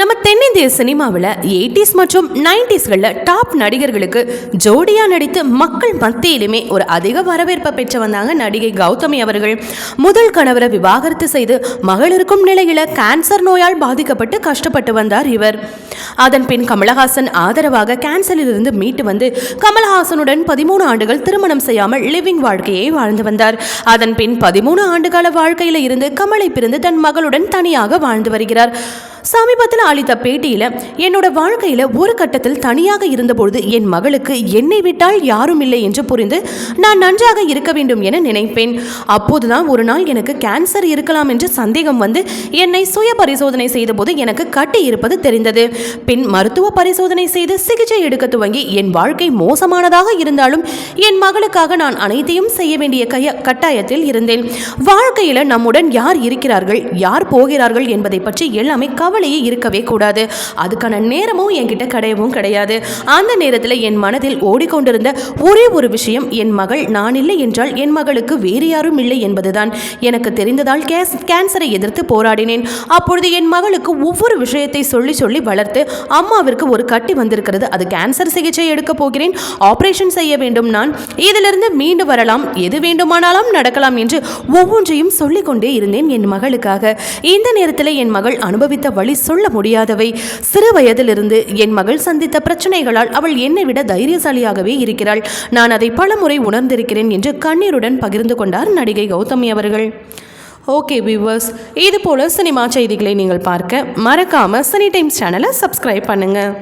நம்ம தென்னிந்திய சினிமாவில் எயிட்டிஸ் மற்றும் நைன்டிஸ்களில் டாப் நடிகர்களுக்கு ஜோடியாக நடித்து மக்கள் மத்தியிலுமே ஒரு அதிக வரவேற்பை பெற்று வந்தாங்க நடிகை கௌதமி அவர்கள். முதல் கணவரை விவாகரத்து செய்து மகள் இருக்கும் நிலையில் கேன்சர் நோயால் பாதிக்கப்பட்டு கஷ்டப்பட்டு வந்தார் இவர். அதன் பின் கமலஹாசன் ஆதரவாக கேன்சரிலிருந்து மீட்டு வந்து கமலஹாசனுடன் பதிமூணு ஆண்டுகள் திருமணம் செய்யாமல் லிவிங் வாழ்க்கையை வாழ்ந்து வந்தார். அதன் பின் பதிமூணு ஆண்டுகால வாழ்க்கையில் இருந்து கமலை பிரிந்து தன் மகளுடன் தனியாக வாழ்ந்து வருகிறார். சமீபத்தில் அளித்த பேட்டியில் என்னோட வாழ்க்கையில் ஒரு கட்டத்தில் தனியாக இருந்தபொழுது என் மகளுக்கு என்னை விட்டால் யாரும் இல்லை என்று புரிந்து நான் நன்றாக இருக்க வேண்டும் என நினைப்பேன். அப்போதுதான் ஒரு நாள் எனக்கு கேன்சர் இருக்கலாம் என்று சந்தேகம் வந்து என்னை சுய பரிசோதனை செய்தபோது எனக்கு கட்டி இருப்பது தெரிந்தது. பின் மருத்துவ பரிசோதனை செய்து சிகிச்சை எடுக்க துவங்கி என் வாழ்க்கை மோசமானதாக இருந்தாலும் என் மகளுக்காக நான் அனைத்தையும் செய்ய வேண்டிய கைய கட்டாயத்தில் இருந்தேன். வாழ்க்கையில் நம்முடன் யார் இருக்கிறார்கள் யார் போகிறார்கள் என்பதை பற்றி எல்லாமே கவலையே இருக்கவே கூடாது. அதுக்கான நேரமும் என்கிட்ட கிடையவும் கிடையாது. அந்த நேரத்தில் என் மனதில் ஓடிக்கொண்டிருந்த ஒரே ஒரு விஷயம் என் மகள் நான் இல்லை என்றால் என் மகளுக்கு வேறு யாரும் இல்லை என்பதுதான். எனக்கு தெரிந்ததால் கேஸ் கேன்சரை எதிர்த்து போராடினேன். அப்பொழுது என் மகளுக்கு ஒவ்வொரு விஷயத்தை சொல்லி சொல்லி வளர்த்து அம்மாவிற்கு ஒரு கட்டி வந்திருக்கிறது. அது கேன்சர் சிகிச்சை எடுக்கப் போகிறேன். ஆபரேஷன் செய்ய வேண்டும் நான். இதிலிருந்து மீண்டு வரலாம். எது வேண்டுமானாலும் நடக்கலாம் என்று ஒவ்வொன்றையும் சொல்லிக்கொண்டே இருந்தேன் என் மகளுக்காக. இந்த நேரத்தில் என் மகள் அனுபவித்த வழி சொல்ல முடியாதவை. சிறு வயதிலிருந்து என் மகள் சந்தித்த பிரச்சனைகளால் அவள் என்னை விட தைரியசாலியாகவே இருக்கிறாள். நான் அதை பலமுறை உணர்ந்திருக்கிறேன் என்று கண்ணீருடன் பகிர்ந்து கொண்டார் நடிகை கௌதமி அவர்கள். ஓகே வியூவர்ஸ் இது போல சினிமா செய்திகளை நீங்கள் பார்க்க மறக்காமல் சனி டைம்ஸ் சேனலை சப்ஸ்கிரைப் பண்ணுங்கள்